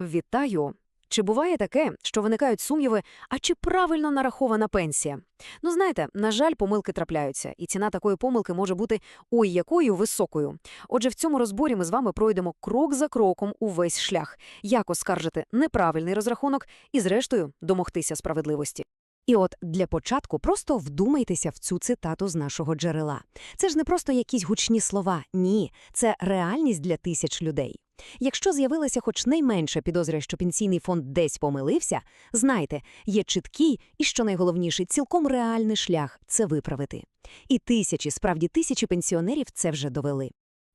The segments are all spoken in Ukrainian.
Вітаю! Чи буває таке, що виникають сумніви, а чи правильно нарахована пенсія? Ну, знаєте, на жаль, помилки трапляються, і ціна такої помилки може бути ой якою високою. Отже, в цьому розборі ми з вами пройдемо крок за кроком увесь шлях, як оскаржити неправильний розрахунок і, зрештою, домогтися справедливості. І от для початку просто вдумайтеся в цю цитату з нашого джерела. Це ж не просто якісь гучні слова, ні, це реальність для тисяч людей. Якщо з'явилася хоч найменша підозра, що пенсійний фонд десь помилився, знайте, є чіткий і, що найголовніше, цілком реальний шлях це виправити. І тисячі, справді тисячі пенсіонерів це вже довели.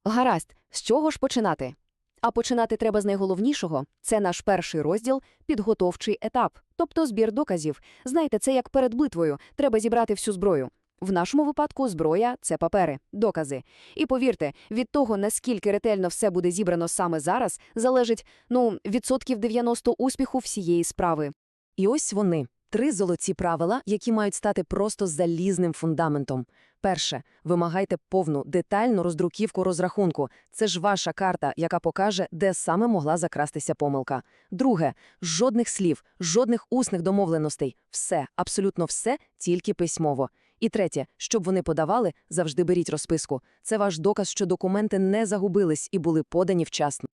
Гаразд, з чого ж починати? А починати треба з найголовнішого. Це наш перший розділ – підготовчий етап, тобто збір доказів. Знаєте, це як перед битвою, треба зібрати всю зброю. В нашому випадку зброя – це папери, докази. І повірте, від того, наскільки ретельно все буде зібрано саме зараз, залежить, ну, відсотків 90 успіху всієї справи. І ось вони три золоті правила, які мають стати просто залізним фундаментом. Перше, вимагайте повну, детальну роздруківку розрахунку. Це ж ваша карта, яка покаже, де саме могла закрастися помилка. Друге, жодних слів, жодних усних домовленостей. Все, абсолютно все, тільки письмово. І третє, щоб вони подавали, завжди беріть розписку. Це ваш доказ, що документи не загубились і були подані вчасно.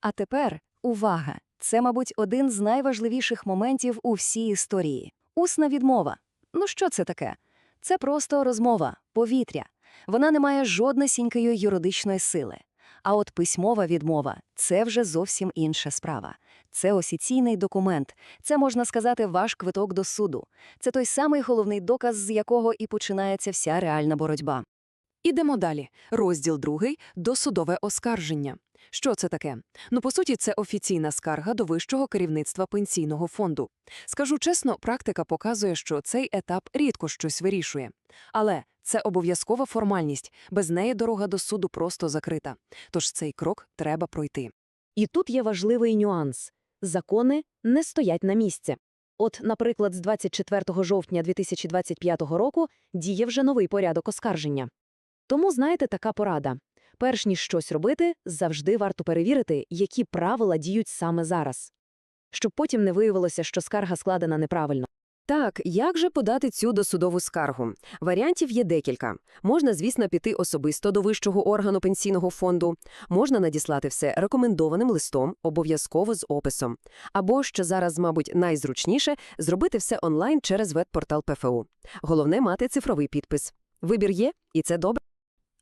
А тепер увага! Це, мабуть, один з найважливіших моментів у всій історії. Усна відмова. Ну що це таке? Це просто розмова, повітря. Вона не має жоднесінької юридичної сили. А от письмова відмова це вже зовсім інша справа. Це офіційний документ. Це, можна сказати, ваш квиток до суду. Це той самий головний доказ, з якого і починається вся реальна боротьба. Ідемо далі. Розділ другий – досудове оскарження. Що це таке? Ну, по суті, це офіційна скарга до вищого керівництва пенсійного фонду. Скажу чесно, практика показує, що цей етап рідко щось вирішує. Але це обов'язкова формальність, без неї дорога до суду просто закрита. Тож цей крок треба пройти. І тут є важливий нюанс. Закони не стоять на місці. От, наприклад, з 24 жовтня 2025 року діє вже новий порядок оскарження. Тому, знаєте, така порада. Перш ніж щось робити, завжди варто перевірити, які правила діють саме зараз. Щоб потім не виявилося, що скарга складена неправильно. Так, як же подати цю досудову скаргу? Варіантів є декілька. Можна, звісно, піти особисто до вищого органу пенсійного фонду, можна надіслати все рекомендованим листом, обов'язково з описом. Або, що зараз, мабуть, найзручніше, зробити все онлайн через веб-портал ПФУ. Головне – мати цифровий підпис. Вибір є, і це добре.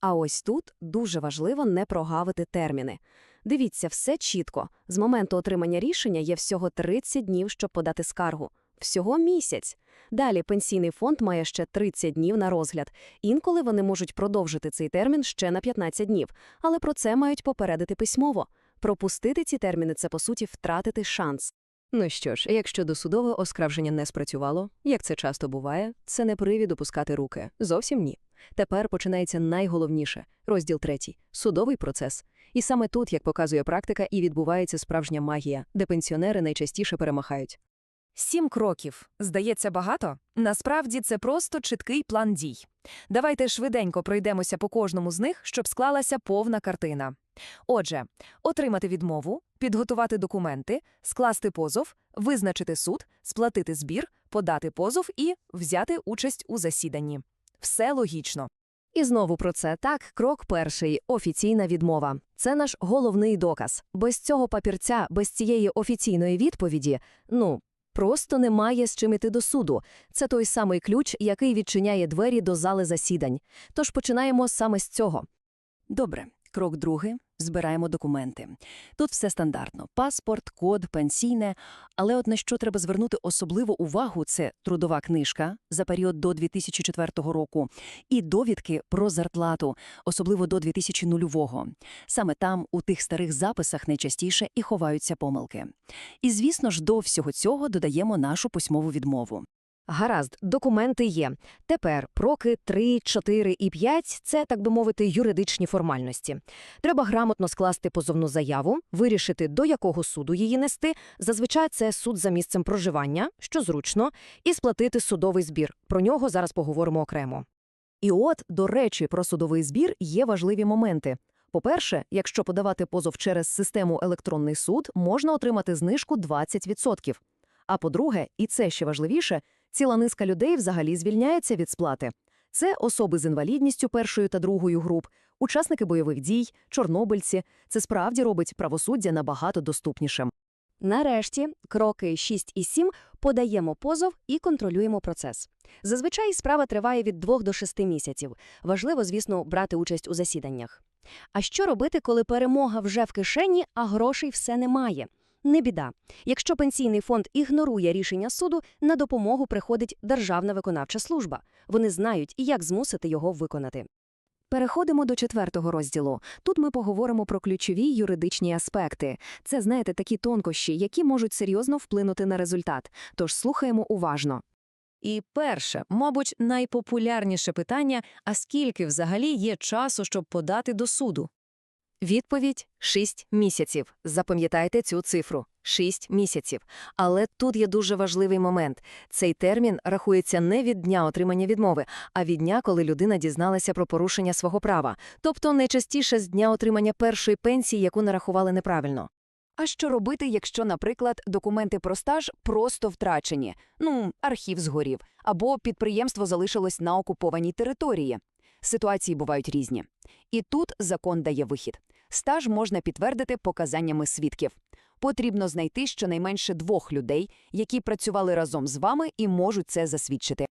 А ось тут дуже важливо не прогавити терміни. Дивіться, все чітко. З моменту отримання рішення є всього 30 днів, щоб подати скаргу. Всього місяць. Далі пенсійний фонд має ще 30 днів на розгляд. Інколи вони можуть продовжити цей термін ще на 15 днів, але про це мають попередити письмово. Пропустити ці терміни – це, по суті, втратити шанс. Ну що ж, якщо досудове оскарження не спрацювало, як це часто буває, це не привід опускати руки. Зовсім ні. Тепер починається найголовніше – розділ третій – судовий процес. І саме тут, як показує практика, і відбувається справжня магія, де пенсіонери найчастіше перемагають. Сім кроків. Здається, багато? Насправді це просто чіткий план дій. Давайте швиденько пройдемося по кожному з них, щоб склалася повна картина. Отже, отримати відмову, підготувати документи, скласти позов, визначити суд, сплатити збір, подати позов і взяти участь у засіданні. Все логічно. І знову про це так, крок перший – офіційна відмова. Це наш головний доказ. Без цього папірця, без цієї офіційної відповіді, ну, просто немає з чим іти до суду. Це той самий ключ, який відчиняє двері до зали засідань. Тож починаємо саме з цього. Добре. Крок другий – збираємо документи. Тут все стандартно – паспорт, код, пенсійне. Але от на що треба звернути особливу увагу – це трудова книжка за період до 2004 року і довідки про зарплату, особливо до 2000-го. Саме там, у тих старих записах, найчастіше і ховаються помилки. І, звісно ж, до всього цього додаємо нашу письмову відмову. Гаразд, документи є. Тепер проки 3, 4 і 5 – це, так би мовити, юридичні формальності. Треба грамотно скласти позовну заяву, вирішити, до якого суду її нести, зазвичай це суд за місцем проживання, що зручно, і сплатити судовий збір. Про нього зараз поговоримо окремо. І от, до речі, про судовий збір є важливі моменти. По-перше, якщо подавати позов через систему електронний суд, можна отримати знижку 20%. А по-друге, і це ще важливіше, ціла низка людей взагалі звільняється від сплати. Це особи з інвалідністю першої та другої груп, учасники бойових дій, чорнобильці. Це справді робить правосуддя набагато доступнішим. Нарешті, кроки 6 і 7 подаємо позов і контролюємо процес. Зазвичай справа триває від 2 до 6 місяців. Важливо, звісно, брати участь у засіданнях. А що робити, коли перемога вже в кишені, а грошей все немає? Не біда. Якщо пенсійний фонд ігнорує рішення суду, на допомогу приходить Державна виконавча служба. Вони знають, як змусити його виконати. Переходимо до четвертого розділу. Тут ми поговоримо про ключові юридичні аспекти. Це, знаєте, такі тонкощі, які можуть серйозно вплинути на результат. Тож слухаємо уважно. І перше, мабуть, найпопулярніше питання – а скільки взагалі є часу, щоб подати до суду? Відповідь – 6 місяців. Запам'ятайте цю цифру – 6 місяців. Але тут є дуже важливий момент. Цей термін рахується не від дня отримання відмови, а від дня, коли людина дізналася про порушення свого права. Тобто найчастіше з дня отримання першої пенсії, яку нарахували неправильно. А що робити, якщо, наприклад, документи про стаж просто втрачені? Ну, архів згорів, або підприємство залишилось на окупованій території. Ситуації бувають різні. І тут закон дає вихід. Стаж можна підтвердити показаннями свідків. Потрібно знайти щонайменше двох людей, які працювали разом з вами і можуть це засвідчити.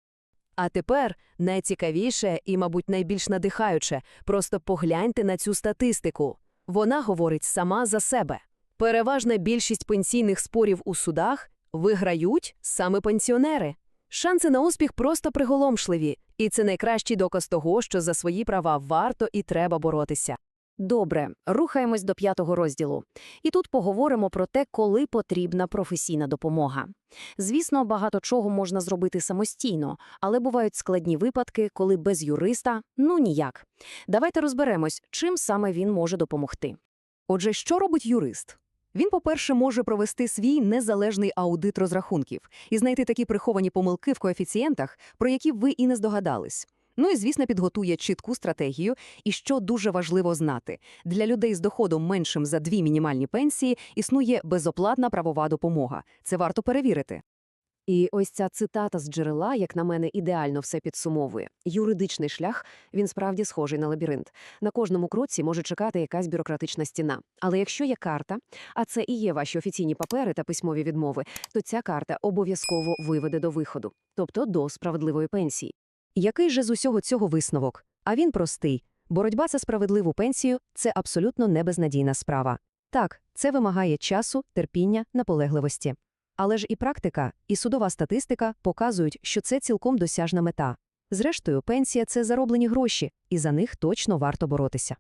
А тепер найцікавіше і, мабуть, найбільш надихаюче – просто погляньте на цю статистику. Вона говорить сама за себе. Переважна більшість пенсійних спорів у судах виграють саме пенсіонери. Шанси на успіх просто приголомшливі, і це найкращий доказ того, що за свої права варто і треба боротися. Добре, рухаємось до п'ятого розділу. І тут поговоримо про те, коли потрібна професійна допомога. Звісно, багато чого можна зробити самостійно, але бувають складні випадки, коли без юриста – ну ніяк. Давайте розберемось, чим саме він може допомогти. Отже, що робить юрист? Він, по-перше, може провести свій незалежний аудит розрахунків і знайти такі приховані помилки в коефіцієнтах, про які ви і не здогадались. Ну і, звісно, підготує чітку стратегію. І що дуже важливо знати, для людей з доходом меншим за дві мінімальні пенсії існує безоплатна правова допомога. Це варто перевірити. І ось ця цитата з джерела, як на мене, ідеально все підсумовує. Юридичний шлях, він справді схожий на лабіринт. На кожному кроці може чекати якась бюрократична стіна. Але якщо є карта, а це і є ваші офіційні папери та письмові відмови, то ця карта обов'язково виведе до виходу, тобто до справедливої пенсії. Який же з усього цього висновок? А він простий. Боротьба за справедливу пенсію – це абсолютно небезнадійна справа. Так, це вимагає часу, терпіння, наполегливості. Але ж і практика, і судова статистика показують, що це цілком досяжна мета. Зрештою, пенсія – це зароблені гроші, і за них точно варто боротися.